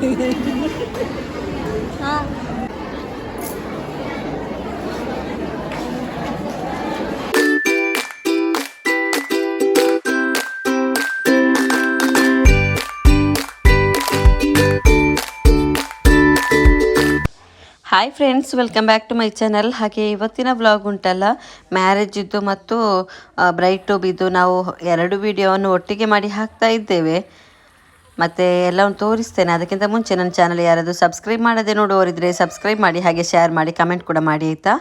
Hi friends welcome back to my channel ಹಾಗೆ ಇವತ್ತಿನ vlog ಉಂಟಲ್ಲ ಮ್ಯಾರೇಜಿದ್ದು ಮತ್ತು ಬ್ರೈಟ್ ಟೂಬಿದ್ದು ನಾವು ಎರಡು ವಿಡಿಯೋವನ್ನು ಒಟ್ಟಿಗೆ ಮಾಡಿ ಹಾಕ್ತಾ ಇದ್ದೇವೆ. ಮತ್ತು ಎಲ್ಲವನ್ನು ತೋರಿಸ್ತೇನೆ. ಅದಕ್ಕಿಂತ ಮುಂಚೆ ನನ್ನ ಚಾನಲ್ ಯಾರಾದರೂ ಸಬ್ಸ್ಕ್ರೈಬ್ ಮಾಡದೆ ನೋಡುವವರಿದ್ದರೆ ಸಬ್ಸ್ಕ್ರೈಬ್ ಮಾಡಿ, ಹಾಗೆ ಶೇರ್ ಮಾಡಿ ಕಮೆಂಟ್ ಕೂಡ ಮಾಡಿ ಆಯಿತಾ?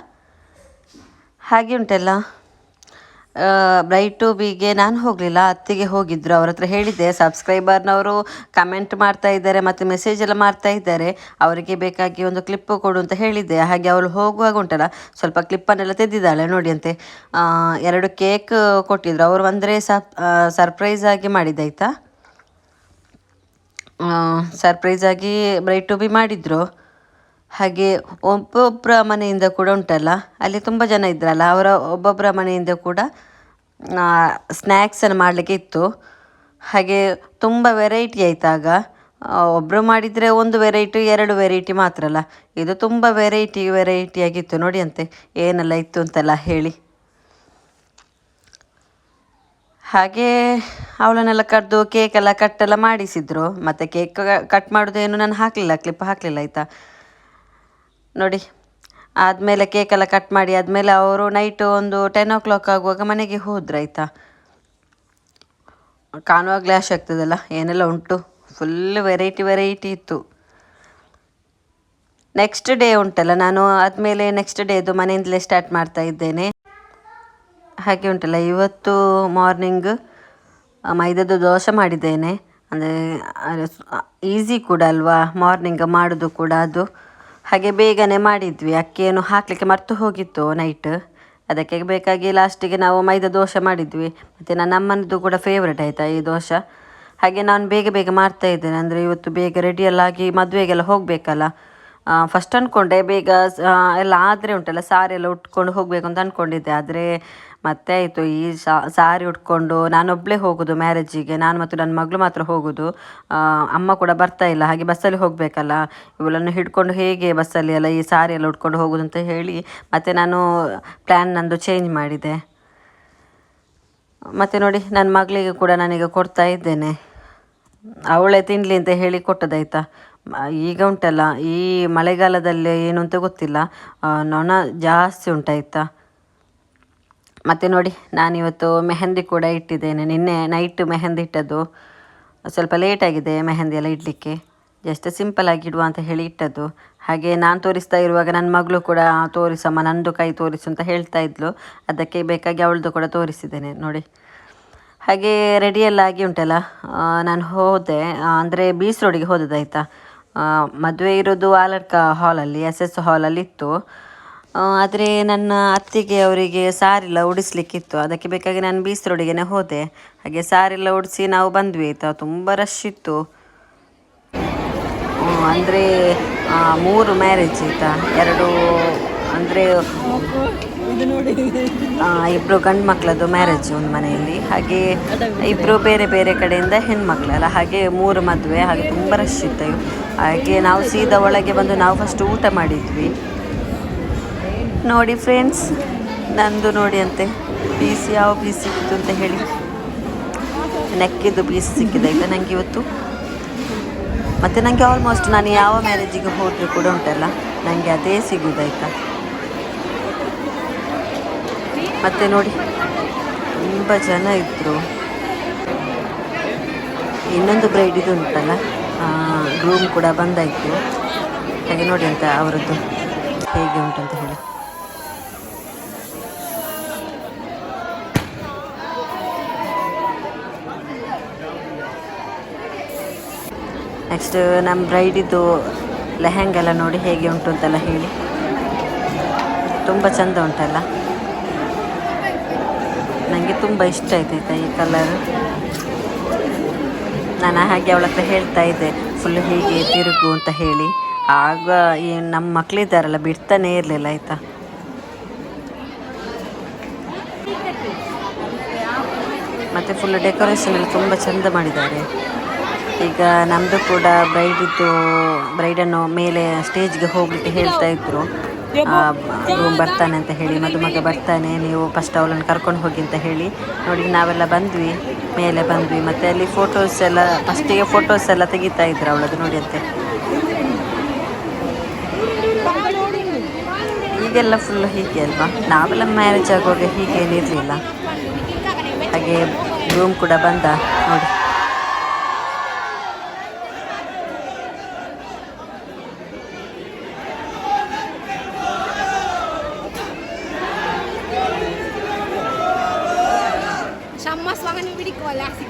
ಹಾಗೆ ಉಂಟಲ್ಲ. ಬ್ರೈಟ್ ಟೂಬಿಗೆ ನಾನು ಹೋಗಲಿಲ್ಲ, ಅತ್ತಿಗೆ ಹೋಗಿದ್ದರು ಅವ್ರ ಹತ್ರ ಹೇಳಿದ್ದೆ ಸಬ್ಸ್ಕ್ರೈಬರ್ನವರು ಕಮೆಂಟ್ ಮಾಡ್ತಾ ಇದ್ದಾರೆ ಮತ್ತು ಮೆಸೇಜ್ ಎಲ್ಲ ಮಾಡ್ತಾ ಇದ್ದಾರೆ. ಅವರಿಗೆ ಬೇಕಾಗಿ ಒಂದು ಕ್ಲಿಪ್ಪು ಕೊಡು ಅಂತ ಹೇಳಿದ್ದೆ. ಹಾಗೆ ಅವಳು ಹೋಗುವಾಗ ಉಂಟಲ್ಲ, ಸ್ವಲ್ಪ ಕ್ಲಿಪ್ಪನ್ನೆಲ್ಲ ತೆದ್ದಿದ್ದಾಳೆ ನೋಡಿ ಅಂತೆ. ಎರಡು ಕೇಕ್ ಕೊಟ್ಟಿದ್ರು. ಅವರು ಅಂದರೆ ಸರ್ಪ್ರೈಸ್ ಆಗಿ ಮಾಡಿದ್ದಾಯ್ತಾ? ಸರ್ಪ್ರೈಸ್ ಆಗಿ ಬ್ರೈಟ್ ಟು ಬಿ ಮಾಡಿದರು. ಹಾಗೆ ಒಬ್ಬೊಬ್ಬರ ಮನೆಯಿಂದ ಕೂಡ ಉಂಟಲ್ಲ, ಅಲ್ಲಿ ತುಂಬ ಜನ ಇದ್ರಲ್ಲ, ಅವರ ಒಬ್ಬೊಬ್ಬರ ಮನೆಯಿಂದ ಕೂಡ ಸ್ನ್ಯಾಕ್ಸನ್ನು ಮಾಡಲಿಕ್ಕೆ ಇತ್ತು. ಹಾಗೆ ತುಂಬ ವೆರೈಟಿ ಆಯ್ತಾಗ ಒಬ್ಬರು ಮಾಡಿದರೆ ಒಂದು ವೆರೈಟಿ ಎರಡು ವೆರೈಟಿ ಮಾತ್ರ ಅಲ್ಲ. ಇದು ತುಂಬ ವೆರೈಟಿ ವೆರೈಟಿ ಆಗಿತ್ತು. ನೋಡಿ ಅಂತೆ, ಏನೆಲ್ಲ ಇತ್ತು ಅಂತೆಲ್ಲ ಹೇಳಿ. ಹಾಗೆ ಅವಳನ್ನೆಲ್ಲ ಕರೆದು ಕಟ್ ಅಲ್ಲ ಮಾಡಿಸಿದ್ರು. ಮತ್ತು ಕೇಕ್ ಕಟ್ ಮಾಡೋದೇನು ನಾನು ಹಾಕಲಿಲ್ಲ ಕ್ಲಿಪ್ ಹಾಕಲಿಲ್ಲ, ಆಯಿತಾ? ನೋಡಿ, ಆದಮೇಲೆ ಕೇಕೆಲ್ಲ ಕಟ್ ಮಾಡಿ ಆದಮೇಲೆ ಅವರು ನೈಟು ಒಂದು ಟೆನ್ ಓ ಕ್ಲಾಕ್ ಆಗುವಾಗ ಮನೆಗೆ ಹೋದ್ರು, ಆಯಿತಾ? ಕಾಣುವ ಆಶೆ ಆಗ್ತದಲ್ಲ, ಏನೆಲ್ಲ ಉಂಟು? ಫುಲ್ ವೆರೈಟಿ ವೆರೈಟಿ ಇತ್ತು. ನೆಕ್ಸ್ಟ್ ಡೇ ಉಂಟಲ್ಲ, ನಾನು ಆದಮೇಲೆ ನೆಕ್ಸ್ಟ್ ಡೇದು ಮನೆಯಿಂದಲೇ ಸ್ಟಾರ್ಟ್ ಮಾಡ್ತಾ ಇದ್ದೇನೆ. ಹಾಗೆ ಉಂಟಲ್ಲ, ಇವತ್ತು ಮಾರ್ನಿಂಗ್ ಮೈದಾದ ದೋಸೆ ಮಾಡಿದ್ದೇನೆ. ಅಂದರೆ ಈಸಿ ಕೂಡ ಅಲ್ವಾ ಮಾರ್ನಿಂಗ್ ಮಾಡೋದು ಕೂಡ ಅದು. ಹಾಗೆ ಬೇಗನೆ ಮಾಡಿದ್ವಿ, ಅಕ್ಕಿಯನ್ನು ಹಾಕಲಿಕ್ಕೆ ಮರ್ತು ಹೋಗಿತ್ತು ನೈಟ್ ಅದಕ್ಕೆ ಬೇಕಾಗಿ ಲಾಸ್ಟಿಗೆ ನಾವು ಮೈದಾ ದೋಸೆ ಮಾಡಿದ್ವಿ. ಮತ್ತು ನನ್ನ ಅಮ್ಮನದು ಕೂಡ ಫೇವ್ರೇಟ್ ಆಯಿತಾ ಈ ದೋಸೆ. ಹಾಗೆ ನಾನು ಬೇಗ ಬೇಗ ಮಾಡ್ತಾ ಇದ್ದೇನೆ, ಅಂದರೆ ಇವತ್ತು ಬೇಗ ರೆಡಿಯೆಲ್ಲ ಆಗಿ ಮದುವೆಗೆಲ್ಲ ಹೋಗಬೇಕಲ್ಲ. ಫಸ್ಟ್ ಅಂದ್ಕೊಂಡೆ ಬೇಗ ಎಲ್ಲ ಆದರೆ ಉಂಟಲ್ಲ ಸಾರಿ ಎಲ್ಲ ಉಟ್ಕೊಂಡು ಹೋಗಬೇಕು ಅಂತ ಅಂದ್ಕೊಂಡಿದ್ದೆ ಆದರೆ ಮತ್ತೆ ಆಯಿತು, ಈ ಸಾರಿ ಉಟ್ಕೊಂಡು ನಾನೊಬ್ಬಳೇ ಹೋಗೋದು ಮ್ಯಾರೇಜಿಗೆ ನಾನು ಮತ್ತು ನನ್ನ ಮಗಳು ಮಾತ್ರ ಹೋಗೋದು. ಅಮ್ಮ ಕೂಡ ಬರ್ತಾ ಇಲ್ಲ, ಹಾಗೆ ಬಸ್ಸಲ್ಲಿ ಹೋಗಬೇಕಲ್ಲ. ಇವಳನ್ನು ಹಿಡ್ಕೊಂಡು ಹೇಗೆ ಬಸ್ಸಲ್ಲಿ ಎಲ್ಲ ಈ ಸಾರಿ ಎಲ್ಲ ಉಟ್ಕೊಂಡು ಹೋಗೋದು ಅಂತ ಹೇಳಿ, ಮತ್ತೆ ನಾನು ಪ್ಲ್ಯಾನ್ ನಂದು ಚೇಂಜ್ ಮಾಡಿದೆ. ಮತ್ತೆ ನೋಡಿ, ನನ್ನ ಮಗಳಿಗೆ ಕೂಡ ನಾನೀಗ ಕೊಡ್ತಾ ಇದ್ದೇನೆ. ಅವಳೇ ತಿನ್ನಲಿ ಅಂತ ಹೇಳಿ ಕೊಟ್ಟದಾಯ್ತಾ? ಈಗ ಉಂಟಲ್ಲ, ಈ ಮಳೆಗಾಲದಲ್ಲಿ ಏನು ಅಂತ ಗೊತ್ತಿಲ್ಲ. ನೊಣ ಜಾಸ್ತಿ ಉಂಟಾಯ್ತಾ? ಮತ್ತು ನೋಡಿ, ನಾನಿವತ್ತು ಮೆಹಂದಿ ಕೂಡ ಇಟ್ಟಿದ್ದೇನೆ. ನಿನ್ನೆ ನೈಟ್ ಮೆಹಂದಿ ಇಟ್ಟದ್ದು. ಸ್ವಲ್ಪ ಲೇಟ್ ಆಗಿದೆ ಮೆಹಂದಿ ಎಲ್ಲ ಇಡಲಿಕ್ಕೆ. ಜಸ್ಟ್ ಸಿಂಪಲ್ ಆಗಿ ಇಡುವ ಅಂತ ಹೇಳಿ ಇಟ್ಟದ್ದು. ಹಾಗೆ ನಾನು ತೋರಿಸ್ತಾ ಇರುವಾಗ ನನ್ನ ಮಗಳು ಕೂಡ ತೋರಿಸಮ್ಮ, ನಂದು ಕೈ ತೋರಿಸು ಅಂತ ಹೇಳ್ತಾ ಇದ್ಲು. ಅದಕ್ಕೆ ಬೇಕಾಗಿ ಅವಳದು ಕೂಡ ತೋರಿಸಿದ್ದೇನೆ, ನೋಡಿ. ಹಾಗೆ ರೆಡಿಯೆಲ್ಲ ಆಗಿ ಉಂಟಲ್ಲ? ನಾನು ಹೋದೆ ಅಂದರೆ ಬೀಸ್ ರೋಡಿಗೆ ಹೋದದಾಯ್ತಾ ಮದುವೆ ಇರೋದು ಆಲಡ್ಕ ಹಾಲಲ್ಲಿ ಎಸ್ ಎಸ್ ಹಾಲಲ್ಲಿ ಇತ್ತು. ಆದರೆ ನನ್ನ ಅತ್ತಿಗೆ ಅವರಿಗೆ ಸಾರಿಲ್ಲ ಉಡಿಸ್ಲಿಕ್ಕಿತ್ತು. ಅದಕ್ಕೆ ಬೇಕಾಗಿ ನಾನು ಬೀಸ್ ರೋಡಿಗೆ ಹೋದೆ. ಹಾಗೆ ಸಾರಿಲ್ಲ ಉಡಿಸಿ ನಾವು ಬಂದ್ವಿ. ಆಯಿತಾ ತುಂಬ ರಶ್ ಇತ್ತು. ಅಂದರೆ ಮೂರು ಮ್ಯಾರೇಜ್ ಆಯಿತಾ ಎರಡು ಅಂದರೆ ಇಬ್ಬರು ಗಂಡು ಮಕ್ಕಳದ್ದು ಮ್ಯಾರೇಜ್ ಒಂದು ಮನೆಯಲ್ಲಿ. ಹಾಗೆ ಇಬ್ಬರು ಬೇರೆ ಬೇರೆ ಕಡೆಯಿಂದ ಹೆಣ್ಮಕ್ಳಲ್ಲ ಹಾಗೆ ಮೂರು ಮದುವೆ, ಹಾಗೆ ತುಂಬ ರಶ್ ಇತ್ತು. ಹಾಗೆ ನಾವು ಸೀದಾ ಒಳಗೆ ಬಂದು ನಾವು ಫಸ್ಟ್ ಊಟ ಮಾಡಿದ್ವಿ. ನೋಡಿ ಫ್ರೆಂಡ್ಸ್ ನಂದು ನೋಡಿ ಅಂತೆ. ಪೀಸ್ ಯಾವ ಪೀಸ್ ಸಿಕ್ಕಿತು ಅಂತ ಹೇಳಿ. ನೆಕ್ಕಿದ್ದು ಪೀಸ್ ಸಿಕ್ಕಿದಾಯ್ತಾ ನನಗೆ ಇವತ್ತು. ಮತ್ತು ನನಗೆ ಆಲ್ಮೋಸ್ಟ್ ನಾನು ಯಾವ ಮ್ಯಾರೇಜಿಗೆ ಹೋದರೂ ಕೂಡ ಉಂಟಲ್ಲ. ನನಗೆ ಅದೇ ಸಿಗೋದಾಯ್ತಾ ಮತ್ತೆ ನೋಡಿ, ತುಂಬ ಜನ ಇದ್ದರು ಇನ್ನೊಂದು ಬ್ರೈಡ್ ಇದು ಉಂಟಲ್ಲ? ರೂಮ್ ಕೂಡ ಬಂದಾಯಿತು. ಹಾಗೆ ನೋಡಿ ಅಂತ ಅವರದ್ದು ಹೇಗೆ ಉಂಟಂತ ಹೇಳಿ. ನೆಕ್ಸ್ಟ್ ನಮ್ಮ ಬ್ರೈಡಿದ್ದು ಲೆಹೆಂಗೆಲ್ಲ ನೋಡಿ ಹೇಗೆ ಉಂಟು ಅಂತೆಲ್ಲ ಹೇಳಿ. ತುಂಬ ಚೆಂದ ಉಂಟಲ್ಲ? ತುಂಬ ಇಷ್ಟ ಆಯ್ತಾಯ್ತಾ ಈ ಕಲರ್. ನಾನು ಹಾಗೆ ಅವಳ ಹತ್ರ ಹೇಳ್ತಾ ಇದ್ದೆ, ಫುಲ್ ಹೀಗೆ ತಿರುಗು ಅಂತ ಹೇಳಿ. ಆಗ ಈ ನಮ್ಮ ಮಕ್ಕಳಿದ್ದಾರಲ್ಲ ಬಿಡ್ತಾನೇ ಇರಲಿಲ್ಲ, ಆಯಿತಾ? ಮತ್ತು ಫುಲ್ ಡೆಕೋರೇಷನ್ ಎಲ್ಲ ತುಂಬ ಚೆಂದ ಮಾಡಿದ್ದಾರೆ. ಈಗ ನಮ್ಮದು ಕೂಡ ಬ್ರೈಡಿದ್ದು ಬ್ರೈಡನ್ನು ಮೇಲೆ ಸ್ಟೇಜ್ಗೆ ಹೋಗ್ಲಿಕ್ಕೆ ಹೇಳ್ತಾ ಇದ್ರು. ಬರ್ತಾನೆ ಅಂತ ಹೇಳಿ, ಮದುಮಗ ಬರ್ತಾನೆ, ನೀವು ಫಸ್ಟ್ ಅವಳನ್ನು ಕರ್ಕೊಂಡು ಹೋಗಿ ಅಂತ ಹೇಳಿ. ನೋಡಿ, ನಾವೆಲ್ಲ ಬಂದ್ವಿ, ಮೇಲೆ ಬಂದ್ವಿ, ಮತ್ತೆ ಅಲ್ಲಿ ಫೋಟೋಸ್ ಎಲ್ಲ ಫಸ್ಟಿಗೆ ಫೋಟೋಸ್ ಎಲ್ಲ ತೆಗಿತಾ ಇದ್ರು ಅವಳದು, ನೋಡಿ ಅಂತೆ. ಈಗೆಲ್ಲ ಫುಲ್ ಹೀಗೆ ಅಲ್ವಾ? ನಾವೆಲ್ಲ ಮ್ಯಾರೇಜ್ ಆಗುವಾಗ ಹೀಗೆ ಏನಿರಲಿಲ್ಲ ಹಾಗೆ ರೂಮ್ ಕೂಡ ಬಂದ, ನೋಡಿ. golazo.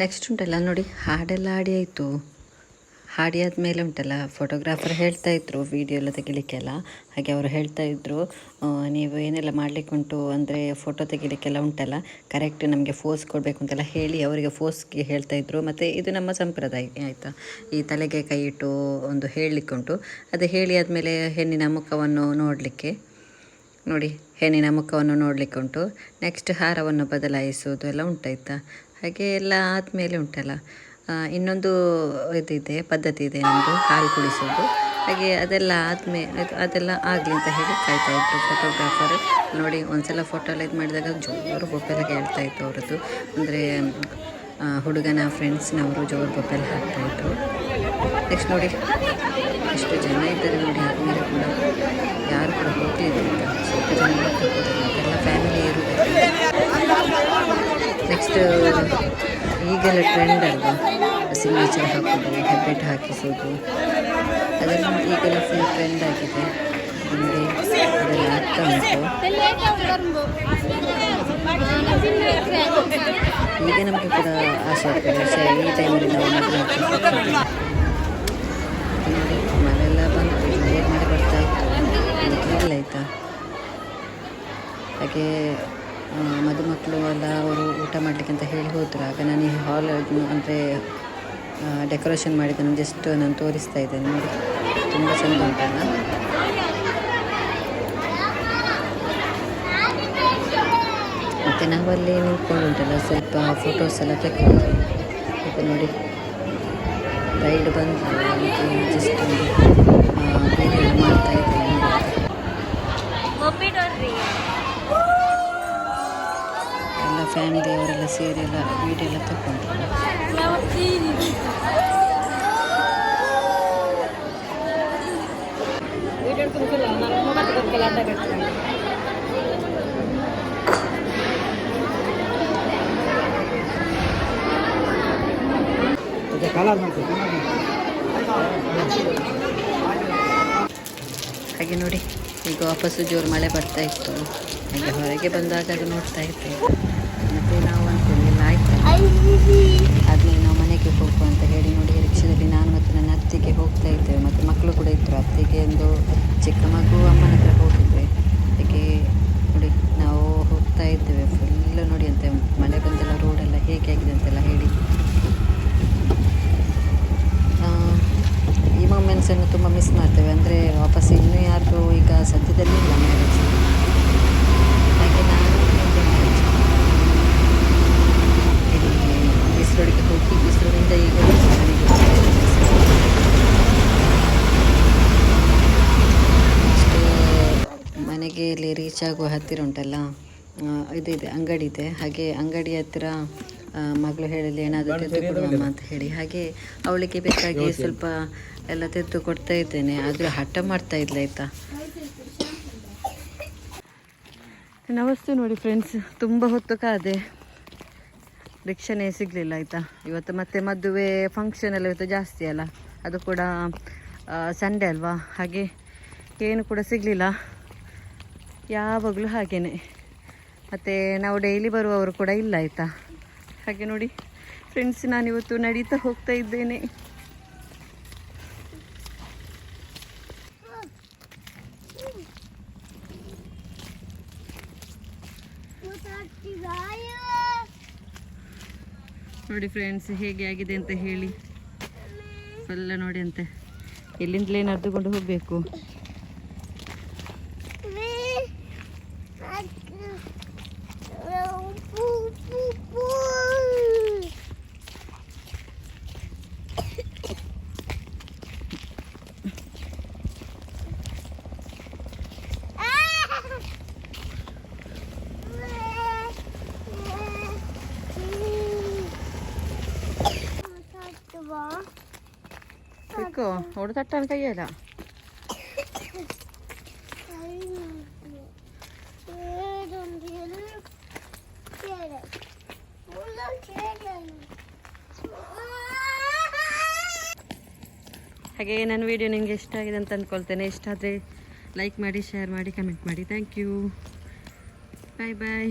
ನೆಕ್ಸ್ಟ್ ಉಂಟಲ್ಲ ನೋಡಿ, ಹಾಡೆಲ್ಲ ಹಾಡಿ ಆಯಿತು. ಹಾಡಿ ಆದಮೇಲೆ ಉಂಟಲ್ಲ ಫೋಟೋಗ್ರಾಫರ್ ಹೇಳ್ತಾ ಇದ್ರು ವಿಡಿಯೋ ಎಲ್ಲ ತೆಗಿಲಿಕ್ಕೆಲ್ಲ. ಹಾಗೆ ಅವರು ಹೇಳ್ತಾ ಇದ್ರು ನೀವು ಏನೆಲ್ಲ ಮಾಡಲಿಕ್ಕೆ ಉಂಟು ಅಂದರೆ ಫೋಟೋ ತೆಗಿಲಿಕ್ಕೆಲ್ಲ ಉಂಟಲ್ಲ ಕರೆಕ್ಟ್ ನಮಗೆ ಫೋಸ್ ಕೊಡಬೇಕು ಅಂತೆಲ್ಲ ಹೇಳಿ ಅವರಿಗೆ ಫೋಸ್ಗೆ ಹೇಳ್ತಾ ಇದ್ರು. ಮತ್ತು ಇದು ನಮ್ಮ ಸಂಪ್ರದಾಯ, ಆಯಿತಾ? ಈ ತಲೆಗೆ ಕೈ ಇಟ್ಟು ಒಂದು ಹೇಳಲಿಕ್ಕೆ ಉಂಟು. ಅದು ಹೇಳಿ ಆದಮೇಲೆ ಹೆಣ್ಣಿನ ಮುಖವನ್ನು ನೋಡಲಿಕ್ಕೆ, ನೋಡಿ, ಹೆಣ್ಣಿನ ಮುಖವನ್ನು ನೋಡಲಿಕ್ಕೆ ಉಂಟು. ನೆಕ್ಸ್ಟ್ ಹಾರವನ್ನು ಬದಲಾಯಿಸುವುದು ಎಲ್ಲ ಉಂಟಾಯ್ತಾ? ಹಾಗೆ ಎಲ್ಲ ಆದಮೇಲೆ ಉಂಟಲ್ಲ. ಇನ್ನೊಂದು ಇದಿದೆ, ಪದ್ಧತಿ ಇದೆ ನಮ್ಮದು ಹಾಲು ಕುಡಿಸೋದು ಹಾಗೆ ಅದೆಲ್ಲ ಆದಮೇಲೆ ಅದೆಲ್ಲ ಆಗಲಿ ಅಂತ ಹೇಳಿ ಕಾಯ್ತಾ ಇದ್ರು ಫೋಟೋಗ್ರಾಫರ್ ನೋಡಿ, ಒಂದ್ಸಲ ಫೋಟೋ ಎಲ್ಲ ಇದು ಮಾಡಿದಾಗ ಜೋರು ಬೊಪ್ಪೆಲ್ಲ ಹೇಳ್ತಾ ಇತ್ತು ಅವರದ್ದು. ಅಂದರೆ ಹುಡುಗನ ಫ್ರೆಂಡ್ಸ್ನವರು ಜೋರು ಬೊಪ್ಪೆಲ್ಲ ಹಾಕ್ತಾಯಿದ್ರು ನೆಕ್ಸ್ಟ್ ನೋಡಿ, ಎಷ್ಟು ಜನ ಇದ್ದಾರೆ ನೋಡಿ ಆದಮೇಲೆ ಕೂಡ ಯಾರು ಕೂಡ ಹೋಗಲಿಲ್ಲ ಸ್ವಲ್ಪ ಜನ ನೆಕ್ಸ್ಟ್ ಈಗೆಲ್ಲ ಟ್ರೆಂಡ್ ಅಲ್ವಾ? ಸಿಗ್ನೇಚರ್ ಹಾಕೋದು ಹೆಬ್ಬೆಟ್ ಹಾಕಿಸೋದು. ಅದೆಲ್ಲ ಈಗೆಲ್ಲ ಫುಲ್ ಟ್ರೆಂಡ್ ಆಗಿದೆ. ನೋಡಿ ಅದೆಲ್ಲ ಆಗ್ತಾ ಉಂಟು. ಈಗ ನಮಗೆ ಕೂಡ ಆಸೆ ಆಗ್ತದೆ. ಸ ಈ ಟೈಮಲ್ಲಿ ನಾವು ಮದುವೆ ಬಂತು ಮಳೆ ಬರ್ತಾ ಇತ್ತು ಆಯಿತಾ? ಹಾಗೆ ಮದುಮಕ್ಕಳು ಎಲ್ಲ ಅವರು ಊಟ ಮಾಡಲಿಕ್ಕೆ ಅಂತ ಹೇಳಿ ಹೋದರು. ಆಗ ನಾನು ಈ ಹಾಲ್ ಅಂದರೆ ಡೆಕೋರೇಷನ್ ಮಾಡಿದ್ದನ್ನು ಜಸ್ಟ್ ನಾನು ತೋರಿಸ್ತಾ ಇದ್ದೇನೆ ನೋಡಿ. ತುಂಬ ಚೆಂದ ಉಂಟಲ್ಲ? ಮತ್ತು ನಾವಲ್ಲಿ ನಿಂತ್ಕೊಂಡು ಉಂಟಲ್ಲ ಸ್ವಲ್ಪ ಫೋಟೋಸ್ ಎಲ್ಲ ತೆಗೆದು ನೋಡಿ ಗೈಡ್ ಬಂದು ಜಸ್ಟ್ ಮಾಡ್ತಾ ಇದ್ದೀನಿ. ಫ್ಯಾಮಿಲಿ ಅವರೆಲ್ಲ ಸೇರಿ ಎಲ್ಲ ವೀಡಿಯೋ ಎಲ್ಲ ತಗೊಂಡ್ರು ಹಾಗೆ ನೋಡಿ, ಈಗ ವಾಪಸ್ಸು ಜೋರು ಮಳೆ ಬರ್ತಾ ಇತ್ತು. ಹಾಗೆ ಹೊರಗೆ ಬಂದಾಗ ನೋಡ್ತಾ ಇದ್ದೆ Bye. ಆಗುವ ಹತ್ತಿರ ಉಂಟಲ್ಲ? ಆ, ಇದಿದೆ ಅಂಗಡಿ ಇದೆ. ಹಾಗೆ ಅಂಗಡಿ ಹತ್ತಿರ ಆ, ಮಗಳು ಹೇಳಲಿ ಏನಾದರೂ ತೆಗೆದು ಕೊಡುವಮ್ಮ ಅಂತ ಹೇಳಿ. ಹಾಗೆ ಅವಳಿಗೆ ಬೇಕಾಗಿ ಸ್ವಲ್ಪ ಎಲ್ಲ ತೆಗೆದು ಕೊಡ್ತಾ ಇದ್ದೇನೆ. ಆದರೂ ಹಠ ಮಾಡ್ತಾ ಇದ್ಲ ಆಯ್ತಾ? ನಮಸ್ತೆ ನೋಡಿ ಫ್ರೆಂಡ್ಸ್ ತುಂಬ ಹೊತ್ತು ಕಾದೆ. ರಿಕ್ಷಾನೇ ಸಿಗಲಿಲ್ಲ ಆಯಿತಾ? ಇವತ್ತು ಮತ್ತೆ ಮದುವೆ ಫಂಕ್ಷನ್ ಎಲ್ಲ ಇವತ್ತು ಜಾಸ್ತಿ ಅಲ್ಲ. ಅದು ಕೂಡ ಸಂಡೇ ಅಲ್ವಾ? ಹಾಗೆ ಏನು ಕೂಡ ಸಿಗಲಿಲ್ಲ. ಯಾವಾಗಲೂ ಹಾಗೇನೆ. ಮತ್ತು ನಾವು ಡೈಲಿ ಬರುವವರು ಕೂಡ ಇಲ್ಲ ಆಯಿತಾ? ಹಾಗೆ ನೋಡಿ ಫ್ರೆಂಡ್ಸ್ ನಾನಿವತ್ತು ನಡೀತಾ ಹೋಗ್ತಾ ಇದ್ದೇನೆ. ನೋಡಿ ಫ್ರೆಂಡ್ಸ್ ಹೇಗೆ ಆಗಿದೆ ಅಂತ ಹೇಳಿ. ಎಲ್ಲ ನೋಡಿ ಅಂತೆ. ಎಲ್ಲಿಂದಲೇ ನಡೆದುಕೊಂಡು ಹೋಗಬೇಕು? തട്ടോ അവിടെ തട്ടാൻ കഴിയല്ല ಹಾಗೆ ನನ್ನ ವಿಡಿಯೋ ನಿಮಗೆ ಇಷ್ಟ ಆಗಿದೆ ಅಂತ ಅಂದ್ಕೊಳ್ತೇನೆ ಇಷ್ಟ ಆದರೆ ಲೈಕ್ ಮಾಡಿ ಶೇರ್ ಮಾಡಿ ಕಮೆಂಟ್ ಮಾಡಿ. Thank you bye bye